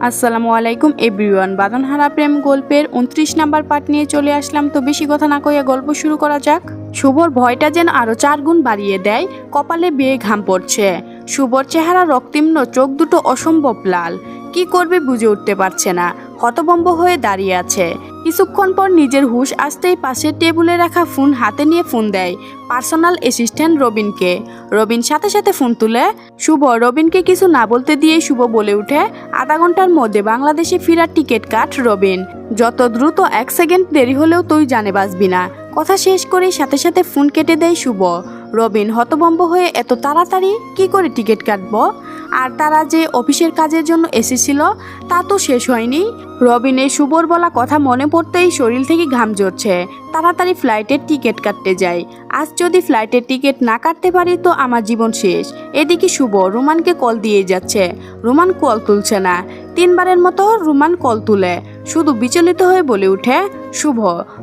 আসসালামু আলাইকুম এভরিওয়ান। বাদনহারা প্রেম গল্পের উনত্রিশ নাম্বার পার্ট নিয়ে চলে আসলাম। তো বেশি কথা না কইয়া গল্প শুরু করা যাক। শুভর ভয়টা যেন আরও চার গুণ বাড়িয়ে দেয়, কপালে বেয়ে ঘাম পড়ছে। শুভর চেহারা রক্তিম্ন চোখ দুটো অসম্ভব লাল। কি করবে বুঝে উঠতে পারছে না। হতবম্ব হয়ে দাঁড়িয়ে আছে। কিছুক্ষণ পর নিজের হুশ আসতেই পাশের টেবিলে রাখা ফোন হাতে নিয়ে ফোন দেয় পার্সোনাল অ্যাসিস্ট্যান্ট রবিনকে। রবিন সাথে সাথে ফোন তুলে, শুভ, রবিনকে কিছু না বলতে দিয়ে শুভ বলে উঠে, আধা ঘণ্টার মধ্যে বাংলাদেশে ফেরার টিকিট কাট, রবিন। যত দ্রুত এক সেকেন্ড দেরি হলেও তুই জানে বাঁচবি না। কথা শেষ করেই সাথে সাথে ফোন কেটে দেয় শুভ। রবিন হতবম্ব হয়ে, এত তাড়াতাড়ি? কি করে টিকিট কাটবো? আর তারা যে অফিসের কাজের জন্য এসেছিল, তা তো শেষ হয়নি। রবিনের শুভর বলা কথা মনে পড়তেই শরীর থেকে ঘাম ঝরছে। তাড়াতাড়ি ফ্লাইটের টিকিট কাটতে যাই। আজ যদি ফ্লাইটের টিকিট না কাটতে পারি তো আমার জীবন শেষ। এদিকে শুভ রুমানকে কল দিয়ে যাচ্ছে। রুমান কল তুলছে না। তিনবারের মতো রুমান কল তুলে। শুধু বিচলিত হয়ে বলে উঠে, শুভ,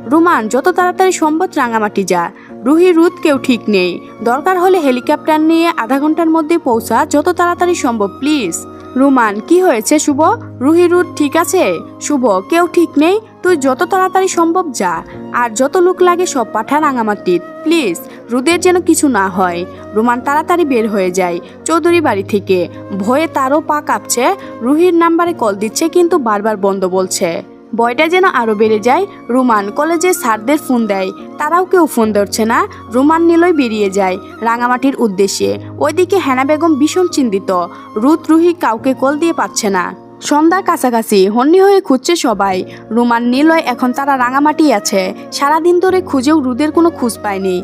রুমান, যত তাড়াতাড়ি সম্ভব রাঙামাটি যা। রুহি রুদ কেউ ঠিক নেই। দরকার হলে হেলিকপ্টার নিয়ে আধা ঘণ্টার মধ্যে পৌঁছা যত তাড়াতাড়ি সম্ভব, প্লিজ। রুমান, কি হয়েছে শুভ? রুহি রুদ ঠিক আছে? শুভ, কেউ ঠিক নেই? তুই যত তাড়াতাড়ি সম্ভব যা, আর যত লোক লাগে সব পাঠা রাঙামাটির প্লিজ, রুদের যেন কিছু না হয়। রুমান, তাড়াতাড়ি বের হয়ে যায় চৌধুরী বাড়ি থেকে। ভয়ে তারও পা কাঁপছে। রুহির নাম্বারে কল দিচ্ছে, কিন্তু বারবার বন্ধ বলছে। ভয়টা যেন আরও বেড়ে যায়, রুমান কলেজে স্যারদের ফোন দেয়। তারাও কেউ ফোন ধরছে না, রুমান নিলয় বেরিয়ে যায় রাঙামাটির উদ্দেশ্যে। ওইদিকে হেনা বেগম ভীষণ চিন্তিত, রুত রুহি কাউকে কল দিয়ে পাচ্ছে না। সন্ধ্যার কাছাকাছি, হন্যি হয়ে খুঁজছে সবাই। রুমান, নিলয় এখন তারা রাঙামাটি আছে। সারাদিন ধরে খুঁজেও রুদের কোনো খোঁজ পায়নি।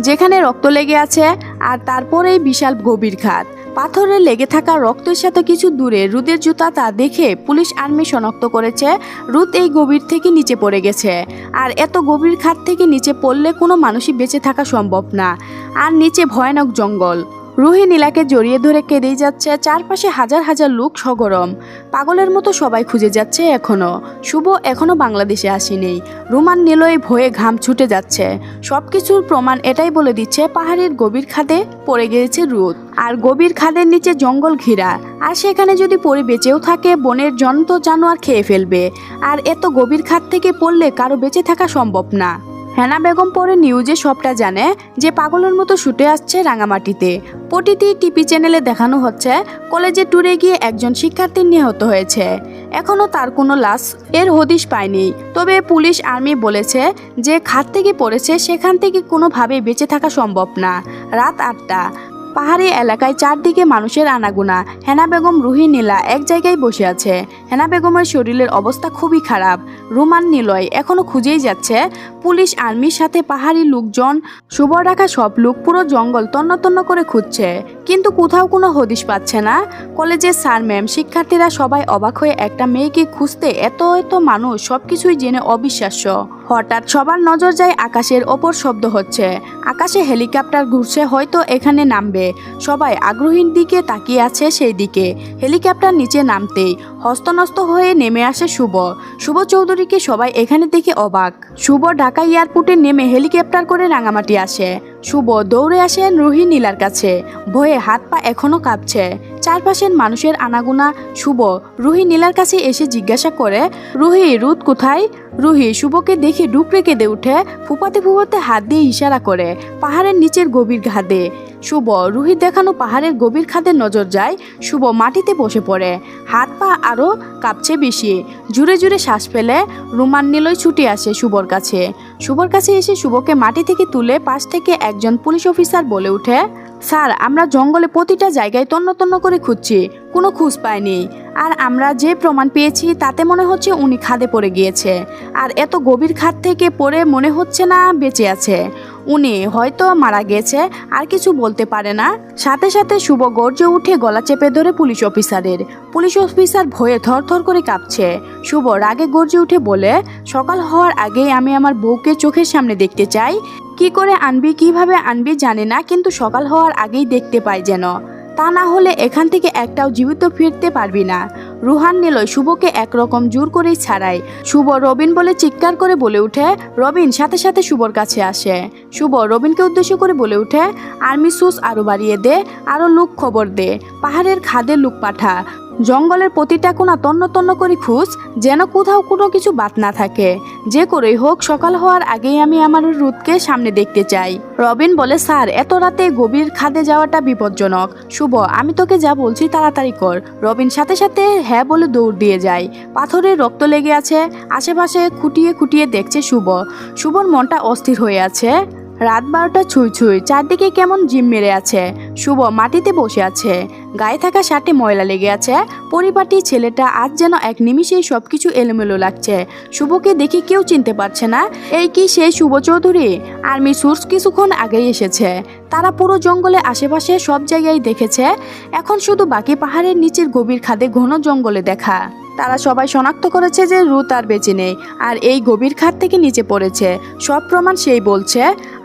যেখানে রক্ত লেগে আছে আর তারপরেই বিশাল গভীর খাত। পাথরে লেগে থাকা রক্তের সাথে কিছু দূরে রুদের জুতা তা দেখে পুলিশ আর্মি শনাক্ত করেছে, রুদ এই গভীর থেকে নিচে পড়ে গেছে। আর এত গভীর খাত থেকে নিচে পড়লে কোনো মানুষই বেঁচে থাকা সম্ভব না। আর নিচে ভয়ানক জঙ্গল। রুহি নীলাকে জড়িয়ে ধরে কেঁদেই যাচ্ছে চারপাশে হাজার হাজার লোক সগরম। পাগলের মতো সবাই খুঁজে যাচ্ছে এখনও। শুভ এখনও বাংলাদেশে আসেনি। রুমান নিলয় ভয়ে ঘাম ছুটে যাচ্ছে। সব কিছুর প্রমাণ এটাই বলে দিচ্ছে পাহাড়ের গভীর খাদে পড়ে গিয়েছে রুদ। আর গভীর খাদের নিচে জঙ্গল ঘেরা। আর সেখানে যদি পড়ে বেঁচেও থাকে, বনের জন্ত জানোয়ার খেয়ে ফেলবে। আর এত গভীর খাদ থেকে পড়লে কারও বেঁচে থাকা সম্ভব না। হেনা বেগম পরে নিউজে সবটা জানে যে পাগলের মতো ছুটে আসছে রাঙামাটিতে। প্রতিটি টিভি চ্যানেলে দেখানো হচ্ছে, কলেজে ট্যুরে গিয়ে একজন শিক্ষার্থী নিহত হয়েছে। এখনও তার কোনো লাশ, এর হদিশ পায়নি। তবে পুলিশ আর্মি বলেছে যে খাত থেকে পড়েছে, সেখান থেকে কোনোভাবে বেঁচে থাকা সম্ভব না। রাত আটটা। পাহাড়ি এলাকায় চারদিকে মানুষের আনাগুনা। হেনা বেগম রুহি নীলা এক জায়গায় বসে আছে। হেনা বেগমের শরীরের অবস্থা খুবই খারাপ। রুমান নিলয় এখনও খুঁজেই যাচ্ছে। পুলিশ, আর্মির সাথে পাহাড়ি লোকজন সুবর রাখা সব লোক পুরো জঙ্গল তন্ন তন্ন করে খুঁজছে। কিন্তু কোথাও কোনো হদিশ পাচ্ছে না। কলেজের স্যার, ম্যাম, শিক্ষার্থীরা সবাই অবাক হয়ে একটা মেয়েকে খুঁজতে এত এত মানুষ, সবকিছুই জেনে অবিশ্বাস্য। হঠাৎ সবার নজর যায় আকাশের ওপর শব্দ হচ্ছে। আকাশে হেলিকপ্টার ঘুরছে, হয়তো এখানে নামবে। সবাই আগ্রহীর দিকে তাকিয়ে আছে সেই দিকে। হেলিকপ্টার নিচে নামতেই হস্তনস্ত হয়ে নেমে আসে শুভ। শুভ চৌধুরীকে সবাই এখানে দেখে অবাক। শুভ ঢাকা এয়ারপোর্টে নেমে হেলিকপ্টার করে রাঙামাটি আসে। শুভ দৌড়ে আসেন রুহি নীলার কাছে। ভয়ে হাত পা এখনও কাঁপছে। চারপাশের মানুষের আনাগুনা শুভ। রুহি নীলার কাছে এসে জিজ্ঞাসা করে, রুহি রুদ কোথায়? রুহি শুভকে দেখে ডুকরে কেঁদে উঠে ফুপাতে ফুপাতে হাত দিয়ে ইশারা করে, পাহাড়ের নিচের গভীর ঘাদে শুভ, রুহি দেখানো পাহাড়ের গভীর খাদে নজর যায়, শুভ মাটিতে বসে পড়ে। হাত পা আরও কাঁপছে বেশি। জুড়ে জুড়ে শ্বাস ফেলে রুমান নিলয় ছুটে আসে শুভর কাছে। শুভর কাছে এসে শুভকে মাটি থেকে তুলে পাশ থেকে একজন পুলিশ অফিসার বলে ওঠে স্যার, আমরা জঙ্গলে প্রতিটা জায়গায় তন্ন তন্ন করে খুঁজছি, কোনো খুঁজ পাইনি। আর আমরা যে প্রমাণ পেয়েছি, তাতে মনে হচ্ছে উনি খাদে পড়ে গিয়েছে। আর এত গভীর খাদ থেকে পড়ে মনে হচ্ছে না বেঁচে আছে। উনি হয়তো মারা গেছে, আর কিছু বলতে পারে না। সাথে সাথে শুভ গর্জে উঠে গলা চেপে ধরে পুলিশ অফিসারের। পুলিশ অফিসার ভয়ে থরথর করে কাঁপছে। শুভ রাগে গর্জে উঠে বলে, সকাল হওয়ার আগেই আমি আমার বউকে চোখের সামনে দেখতে চাই। কি করে আনবি, কীভাবে আনবি জানে না, কিন্তু সকাল হওয়ার আগেই দেখতে পাই যেন। তা না হলে এখান থেকে একটাও জীবিত ফিরতে পারবি না। রুহান নিলয় শুভকে একরকম জোর করেই ছাড়ায়। শুভ রবিন বলে চিৎকার করে বলে উঠে, রবিন, সাথে সাথে শুভর কাছে আসে। শুভ রবিনকে উদ্দেশ্য করে বলে উঠে আর্মি সুস আরও বাড়িয়ে দে আরও লুক খবর দে। পাহাড়ের খাদে লুক পাঠা। জঙ্গলের প্রতিটা কোনা তন্ন তন্ন করে খুঁজ, যেন কোথাও কোনো কিছু বাদ না থাকে। যে করেই হোক, সকাল হওয়ার আগেই আমি আমার রুদকে সামনে দেখতে চাই। রবিন বলে, স্যার, এত রাতে গভীর খাদে যাওয়াটা বিপজ্জনক। শুভ, আমি তোকে যা বলছি তাড়াতাড়ি কর। রবিন সাথে সাথে হ্যাঁ বলে দৌড় দিয়ে যায়। পাথরে রক্ত লেগে আছে, আশেপাশে খুঁটিয়ে খুঁটিয়ে দেখছে শুভ। শুভর মনটা অস্থির হয়ে আছে। রাত বারোটা ছুঁই ছুঁই, চারদিকে কেমন জিম মেরে আছে। শুভ মাটিতে বসে আছে। গায়ে থাকা শার্টে ময়লা লেগে আছে। পরিপাটি ছেলেটা আজ যেন এক নিমিষেই সব কিছু এলোমেলো লাগছে। শুভকে দেখে কেউ চিনতে পারছে না, এই কি সেই শুভ চৌধুরী? আর্মি সোর্স কিছুক্ষণ আগেই এসেছে। তারা পুরো জঙ্গলে আশেপাশে সব জায়গায় দেখেছে। এখন শুধু বাকি পাহাড়ের নিচের গভীর খাদে ঘন জঙ্গলে দেখা। তারা সবাই শনাক্ত করেছে যে রুত আর বেঁচে নেই, আর এই গভীর খাত থেকে নিচে পড়েছে। সব প্রমাণ সেই বলছে,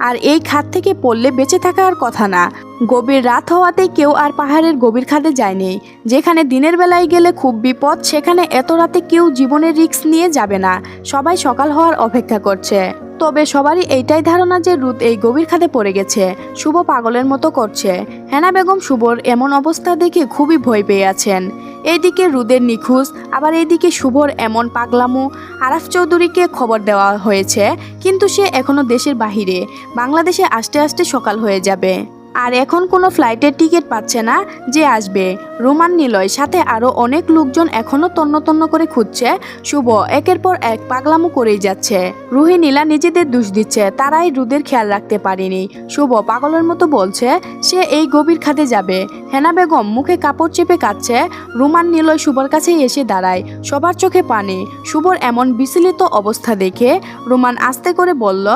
আর এই খাত থেকে পড়লে বেঁচে থাকার কথা না। গভীর রাত হওয়াতে কেউ আর পাহাড়ের গভীর খাদে যায়নি। যেখানে দিনের বেলায় গেলে খুব বিপদ, সেখানে এত রাতে কেউ জীবনের রিস্ক নিয়ে যাবে না। সবাই সকাল হওয়ার অপেক্ষা করছে। তবে সবারই এইটাই ধারণা যে রুত এই গভীর খাদে পড়ে গেছে। শুভ পাগলের মতো করছে। হেনা বেগম শুভর এমন অবস্থা দেখে খুবই ভয় পেয়ে আছেন। এইদিকে রুদের নিখোঁজ, আবার এইদিকে শুভর এমন পাগলামু। আরাফ চৌধুরীকে খবর দেওয়া হয়েছে, কিন্তু সে এখনও দেশের বাহিরে। বাংলাদেশে আসতে আসতে সকাল হয়ে যাবে। আর এখন কোনো ফ্লাইটের টিকিট পাচ্ছে না যে আসবে। রোমান নিলয় সাথে আরও অনেক লোকজন এখনও তন্ন তন্ন করে খুঁজছে। শুভ, একের পর এক পাগলামো করেই যাচ্ছে। রুহি নীলা নিজেদের দোষ দিচ্ছে, তারাই রুদের খেয়াল রাখতে পারেনি। শুভ পাগলের মতো বলছে, সে এই গভীর খাতে যাবে। হেনা বেগম মুখে কাপড় চেপে কাচ্ছে রুমান নিলয় শুভর কাছেই এসে দাঁড়ায়, সবার চোখে পানি। শুভর এমন বিচলিত অবস্থা দেখে রুমান আস্তে করে বলল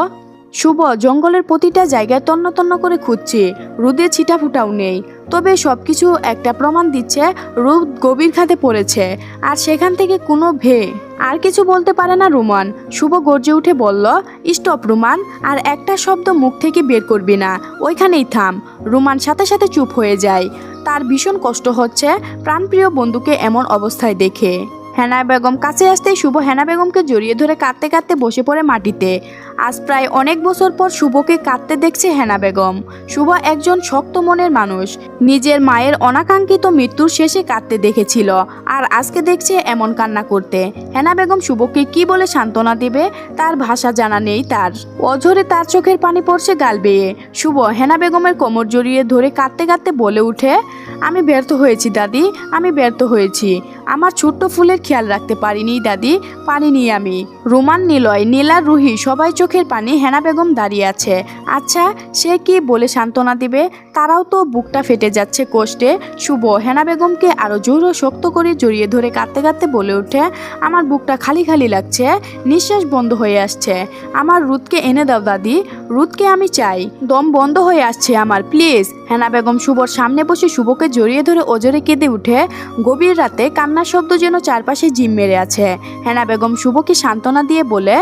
শুভ, জঙ্গলের প্রতিটা জায়গায় তন্ন তন্ন করে খুঁজছে। রোদে ছিটা ফুটাও নেই। তবে সব কিছু একটা প্রমাণ দিচ্ছে, রোদ গভীর খাতে পড়েছে। আর সেখান থেকে কোনো ভে, আর কিছু বলতে পারে না রুমান। শুভ গর্জে উঠে বলল, স্টপ রুমান, আর একটা শব্দ মুখ থেকে বের করবি না। ওইখানেই থাম। রুমান সাথে সাথে চুপ হয়ে যায়। তার ভীষণ কষ্ট হচ্ছে প্রাণপ্রিয় বন্ধুকে এমন অবস্থায় দেখে। হেনা বেগম কাছে আসতেই শুভ হেনা বেগমকে জড়িয়ে ধরে কাঁদতে কাঁদতে বসে পড়ে মাটিতে। আজ প্রায় অনেক বছর পর শুভকে কাঁদতে দেখছে হেনা বেগম। শুভ একজন শক্ত মনের মানুষ। নিজের মায়ের অনাকাঙ্ক্ষিত মৃত্যুর শেষে কাঁদতে দেখেছিল। আর আজকে দেখছে এমন কান্না করতে। হেনা বেগম শুভকে কি বলে সান্ত্বনা দিবে, তার ভাষা জানা নেই তার। অঝরে তার চোখের পানি পড়ছে গাল বেয়ে। শুভ, হেনা বেগমের কোমর জড়িয়ে ধরে কাঁদতে কাঁদতে বলে উঠে, আমি ব্যর্থ হয়েছি দাদি, আমি ব্যর্থ হয়েছি। আমার ছোট্ট ফুলের খেয়াল রাখতে পারিনি, দাদি। পারিনি আমি। রোমান নিলয়, নীলা রুহি, সবাই চোখের পানি, হেনা বেগম দাঁড়িয়ে আছে। আচ্ছা সে কি বলে সান্ত্বনা দিবে? তারাও তো বুকটা ফেটে যাচ্ছে কষ্টে। শুভ, হেনা বেগমকে আরও জোর ও শক্ত করে জড়িয়ে ধরে কাঁদতে কাঁদতে বলে ওঠে, আমার বুকটা খালি খালি লাগছে, নিঃশ্বাস বন্ধ হয়ে আসছে। আমার রুদকে এনে দাও, দাদি। রুদকে আমি চাই। দম বন্ধ হয়ে আসছে আমার, প্লিজ। হেনা বেগম শুভর সামনে বসে শুভকে জড়িয়ে ধরে ওজরে কেঁদে উঠে। গভীর রাতে কান্নার শব্দ যেন চারপাশে জিম মেরে আছে। হেনা বেগম শুভকে সান্ত্বনা দিয়ে বলে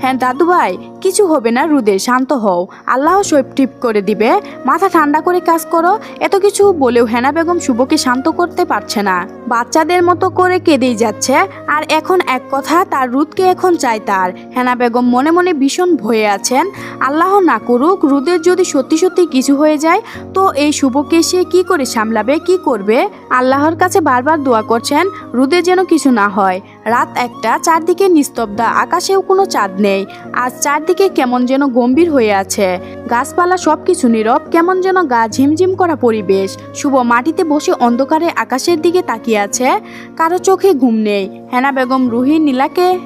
হ্যাঁ দাদু ভাই, কিছু হবে না, রুদে, শান্ত হও। আল্লাহ সৈব টিপ করে দিবে। মাথা ঠান্ডা করে কাজ করো। এত কিছু বলেও হেনা বেগম শুভকে শান্ত করতে পারছে না। বাচ্চাদের মতো করে কেঁদেই যাচ্ছে। আর এখন এক কথা, তার রুদকে এখন চাই তার। হেনা বেগম মনে মনে ভীষণ ভয়ে আছেন। আল্লাহ না করুক, রুদের যদি সত্যি সত্যি কিছু হয়ে যায়, তো এই শুভকে সে কি করে সামলাবে, কি করবে? আল্লাহর কাছে বারবার দোয়া করছেন রুদের যেন কিছু না হয়। রাত একটা, চারদিকে নিস্তব্ধা, আকাশেও কোনো চাঁদ নেই। আজ চারদিকে কেমন যেন গম্ভীর হয়ে আছে। গাছপালা সব কিছু নীরব, কেমন যেন গা ঝিমঝিম করা পরিবেশ। শুভ মাটিতে বসে অন্ধকারে আকাশের দিকে তাকিয়ে আছে। কারও চোখে ঘুম নেই। হেনা বেগম, রুহি, নীলাকে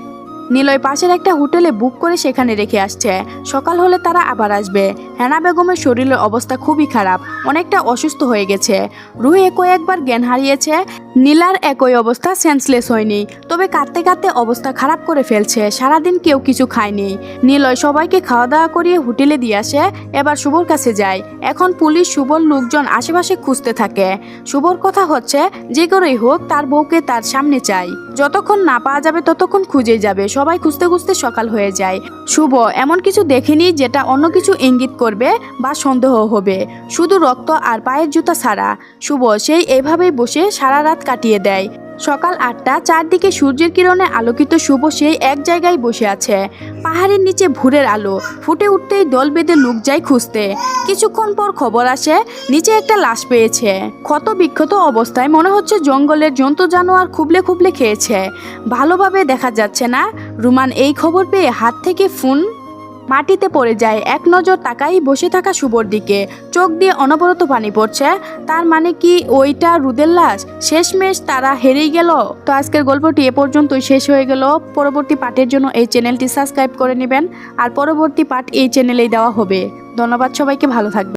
নিলয় পাশের একটা হোটেলে বুক করে সেখানে রেখে আসছে। সকাল হলে তারা আবার আসবে। হেনা বেগমের শরীরের অবস্থা খুবই খারাপ, অনেকটা অসুস্থ হয়ে গেছে। রুহি কয়েকবার জ্ঞান হারিয়েছে, নীলার একই অবস্থা সেন্সলেস হয়নি। তবে কাঁদতে কাঁদতে অবস্থা খারাপ করে ফেলছে, সারাদিন কেউ কিছু খায়নি। নিলয় সবাইকে খাওয়া দাওয়া করিয়ে হোটেলে দিয়ে আসে, এবার শুভর কাছে যায়। এখন পুলিশ শুভর লোকজন আশেপাশে খুঁজতে থাকে। শুভর কথা হচ্ছে, যে করেই হোক তার বউকে তার সামনে চাই। যতক্ষণ না পাওয়া যাবে ততক্ষণ খুঁজে যাবে। সবাই খুঁজতে খুঁজতে সকাল হয়ে যায়। শুভ, এমন কিছু দেখেনি যেটা অন্য কিছু ইঙ্গিত করবে বা সন্দেহ হবে। শুধু রক্ত আর পায়ের জুতা ছাড়া। শুভ, সেই এভাবেই বসে সারা রাত কাটিয়ে দেয়। সকাল আটটা, চারদিকে সূর্যের কিরণে আলোকিত শুভ সেই এক জায়গায় বসে আছে। পাহাড়ের নিচে ভোরের আলো, ফুটে উঠতেই দল বেঁধে লোক যায় খুঁজতে। কিছুক্ষণ পর খবর আসে, নিচে একটা লাশ পেয়েছে। ক্ষত বিক্ষত অবস্থায় মনে হচ্ছে জঙ্গলের জন্তু জানোয়ার খুবলে খুবলে খেয়েছে। ভালোভাবে দেখা যাচ্ছে না। রুমান এই খবর পেয়ে হাত থেকে ফোন মাটিতে পড়ে যায়। এক নজর তাকাই বসে থাকা শুভর দিকে। চোখ দিয়ে অনবরত পানি পড়ছে। তার মানে কি ওইটা রুদের লাশ? শেষমেশ তারা হেরেই গেল। তো আজকের গল্পটি এ পর্যন্তই শেষ হয়ে গেল। পরবর্তী পাঠের জন্য এই চ্যানেলটি সাবস্ক্রাইব করে নেবেন। আর পরবর্তী পাঠ এই চ্যানেলেই দেওয়া হবে। ধন্যবাদ সবাইকে, ভালো থাকবে